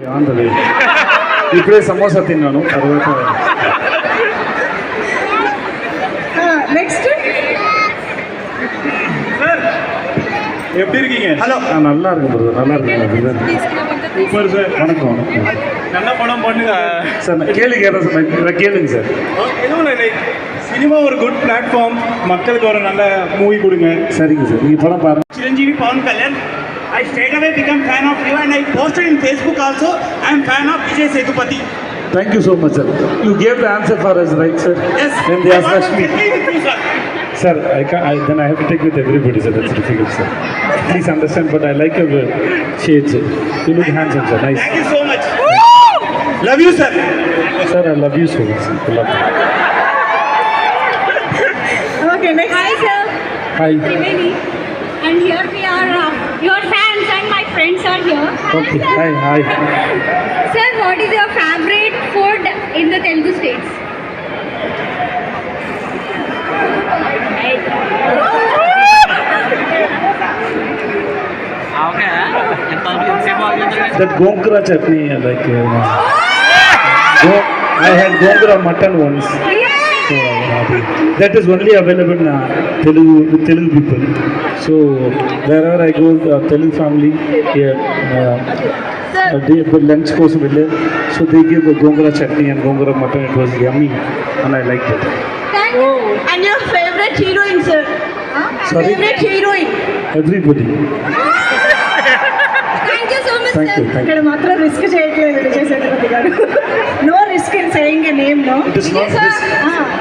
ఆంధ్రది ఇప్పుడే సమోసా తిన్నాను తర్వాత நெக்ஸ்ட் எப்படி இருக்கீங்க ஹலோ ஆ, நல்லா இருக்கு பிரதர் நல்லா இருக்கு சூப்பர் சார் வணக்கம் வணக்கம் நல்ல படம் பண்ணுங்க சார் நான் கேள்வி கேட்குறேன் சார் நான் நான் கேளுங்க சார் எதுவும் இல்லை லைக் சினிமா ஒரு குட் பிளாட்ஃபார்ம் மக்களுக்கு ஒரு நல்ல மூவி கொடுங்க சரிங்க சார் நீங்கள் படம் பாருங்க Chiranjeevi Pawan Kalyan. I straight away become fan of you and I posted in Facebook also, I am fan of Vijay Setupati. Thank you so much, sir. You gave the answer for us, right, sir? Yes. Then they I asked sir, sir I, I, then I have to take with everybody, sir. That's difficult, sir. Please understand, but I like your shades. You look handsome, sir. Nice. Thank you so much. Love you, sir. Sir, I love you so much. Sir. I love you. okay, next. Hi, sir. Hi. Triveni. And here we are. Uh, my friends are here. Okay. Hi. Hi. Sir, what is your favorite food in the Telugu states? That gongura chutney, I like. Uh, go, I had gongura mutton once. So I'm happy. That is only available in uh, Telugu, with Telugu people. So wherever I go, uh, Telugu family here. Uh, uh, they, the lunch కోసం వెళ్ళే so they give gongura chutney and gongura mutton it was yummy and I like that Thank you. And your favourite heroine sir Sorry? Favourite heroine everybody Thank you so much thank sir. You thank ఇక్కడ మాత్రం risk చేయట్లేదు Vijay Sethupathi garu no risk in saying a name no It is not this.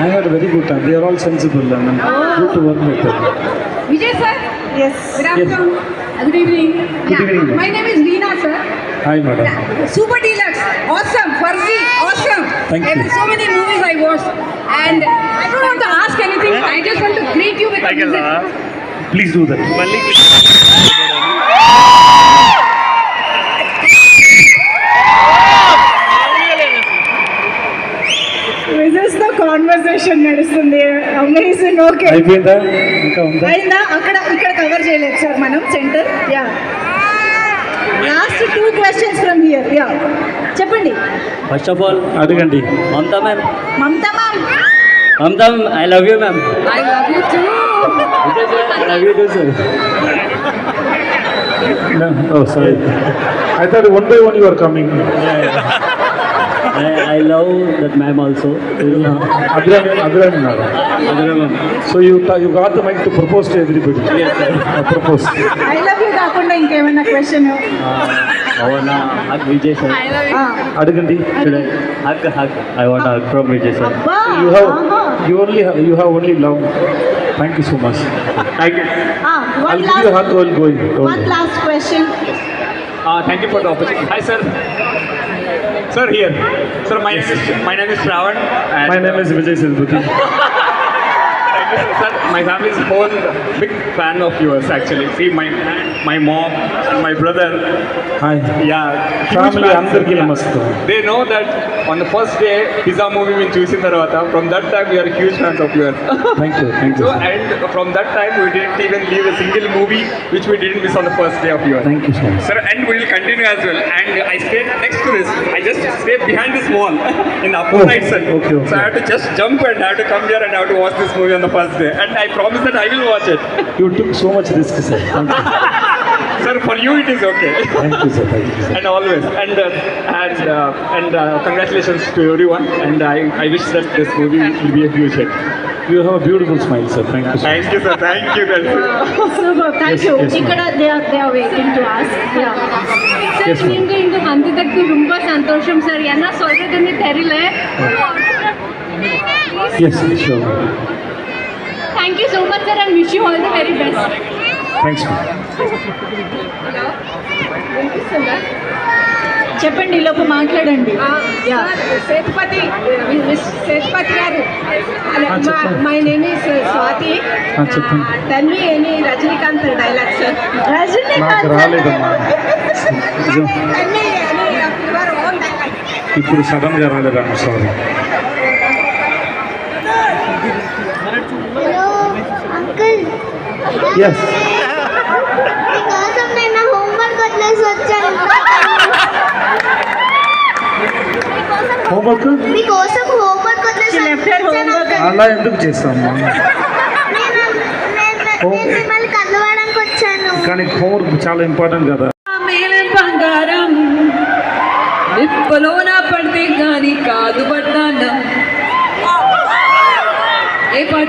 I had a very good time. They are all sensible and I'm good to work with them. Vijay sir, yes good afternoon. Good evening. Good evening. My name is Veena sir. Hi, madam. Super Deluxe, awesome, Farzi, awesome. Thank you. And so many movies I watched. And I don't want to ask anything. I just want to greet you with a visit. Please do that. Conversation నడుస్తుంది. Amazing okay అయిపోయిందా? ఇంకా ఉందా? అయిందా? అక్కడ ఇక్కడ cover చేయలేదు sir మనం centre yeah last two questions from here yeah చెప్పండి. ఫస్ట్ ఆఫ్ ఆల్ అడగండి. Mamata ma'am Mamata ma'am Mamata I love you ma'am I love you too. I love you too sir No. Oh, sorry. I thought one by one you are coming. I love that ma'am also Abhiram, Abhiram, madam. So you you got the mic to propose to everybody. Uh, propose. I love you కాకుండా ఇంకేమైనా question అవునా hug Vijay sir అడగండి hug hug I want hug from Vijay sir You have you only have, you have only love. Thank you so much. Thank you I'll one give you a hug last while going. Don't one worry. thank you for the opportunity. Hi, sir. Sir, here. Sir, my, yes. name, is, my name is Shravan. my name is uh, Vijay Silbuti. Sir, my family is whole big fan of yours actually. See, my my mom and my brother, Hi. yeah, huge Family fans. అందరికీ నమస్కారం. They know that on the first day, pizza movie we choose in Tarvata. From that time, we are huge fans of yours. Thank you. Thank you. so, and from that time, we didn't even leave a single movie which we didn't miss on the first day of yours. Thank you so much. Sir, and we will continue as well. And I stayed next to this. I just stayed behind this wall in the upper Oh, right side. okay, okay. So I have to just jump and I have to come here and I have to watch this movie on the first day. And I promise that I will watch it. You took so much risk, sir. Thank you. Sir, for you it is okay. Thank you, sir. Thank you, sir. and always. And uh, and uh, and uh, congratulations to everyone. And I, I wish that this movie will be a huge hit. You have a beautiful smile, sir. Thank you, sir. Thank you, sir. Thank you, guys. Super thank Yes, you yes, ma'am. ఇక్కడ they are they are waiting to ask you Sir, Yes, ma'am. ನಿಮ್ಗೆ ಇಂದು ಬಂದಿದ್ದಕ್ಕೆ ತುಂಬ ಸಂತೋಷ sir ಎಲ್ಲ ಸೊಳ್ಳೆದನ್ನೇ ತೆರಿಲೆ Yes, sure. thank you so much sir and wish you all the very best thanks చెప్పండి లోపు మాట్లాడండి. Sethupathi Sethupathi garu. My name is Swathi. తల్లి ఏమి రజనీకాంత్ డైలాగ్ సార్ రజనీకాంత్ ఇప్పుడు సడన్గా రాలేదమ్మ సారీ ఎస్ హోంవర్క్ అలా ఎందుకు వచ్చాను. కానీ హోంవర్క్ చాలా ఇంపార్టెంట్ కదా. మేలే బంగారం. నిప్పులోన పడితే గాని కాదు పడ్డాన్న ఏ పాట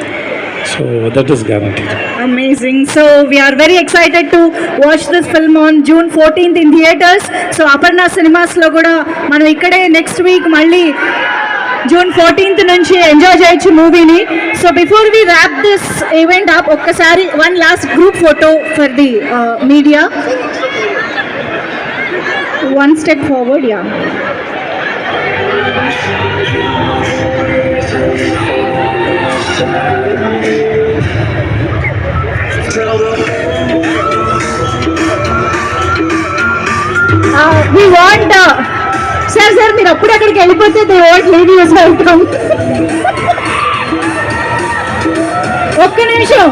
so that is guaranteed Amazing. So we are very excited to watch this film on June 14th in theaters. So Aparna సినిమాస్లో కూడా మనం ఇక్కడే నెక్స్ట్ వీక్ మళ్ళీ జూన్ ఫోర్టీన్త్ నుంచి ఎంజాయ్ చేయొచ్చు మూవీని so before we wrap this event up ఒక్కసారి one last group photo for the media one step forward yeah we want sir sir మీరు అప్పుడు అక్కడికి వెళ్ళిపోతే they want leave us welcome ఒక్క నిమిషం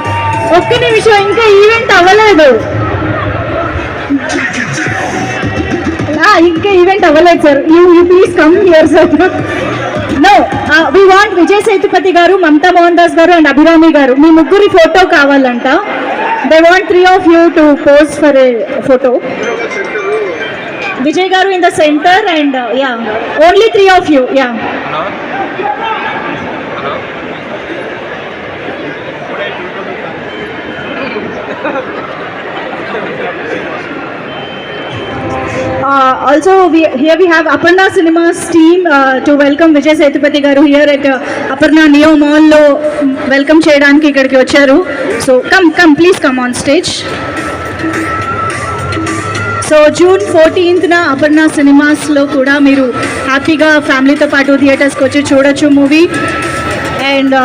ఒక్క నిమిషం ఇంకా ఈవెంట్ అవ్వలేదు. ఇంకా ఈవెంట్ అవ్వలేదు sir you you please come here sir no we want Vijay Sethupathi garu Mamata Mohan Das గారు అండ్ అభిరామి గారు. మీ ముగ్గురి ఫోటో కావాలంట. They want three of you to post for a photo Vijay garu in the centre and yeah only three of you yeah Uh, also, we, here we have Aparna Cinemas team uh, to welcome Vijay Sethupathi garu here at uh, Aparna Neo Mall lo welcome చేయడానికి ఇక్కడికి వచ్చారు so come come please come on stage so June ఫోర్టీన్త్న Aparna సినిమాస్లో కూడా మీరు హ్యాపీగా ఫ్యామిలీతో పాటు థియేటర్స్కి వచ్చి చూడొచ్చు మూవీ అండ్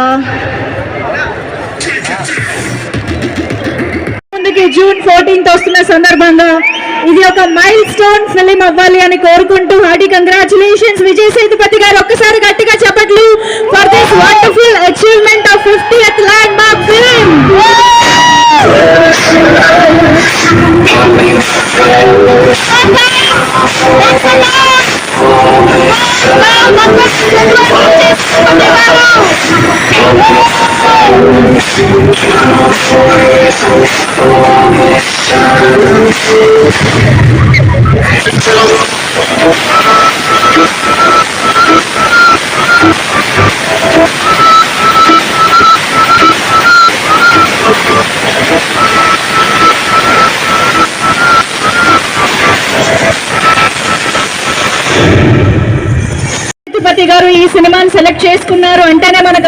ముందుకి జూన్ ఫోర్టీన్త్ వస్తున్న సందర్భంగా ఇది ఒక మైల్ స్టోన్ ఫిలిం అవ్వాలి అని కోరుకుంటూ హార్డీ కంగ్రాచులేషన్స్ విజయ్ సేతుపతి గారు ఒక్కసారి గట్టిగా చెప్పట్లు for this wonderful achievement of fifty landmark film Sethupathi garu ఈ సినిమాని సెలెక్ట్ చేసుకున్నారు అంటేనే మనకు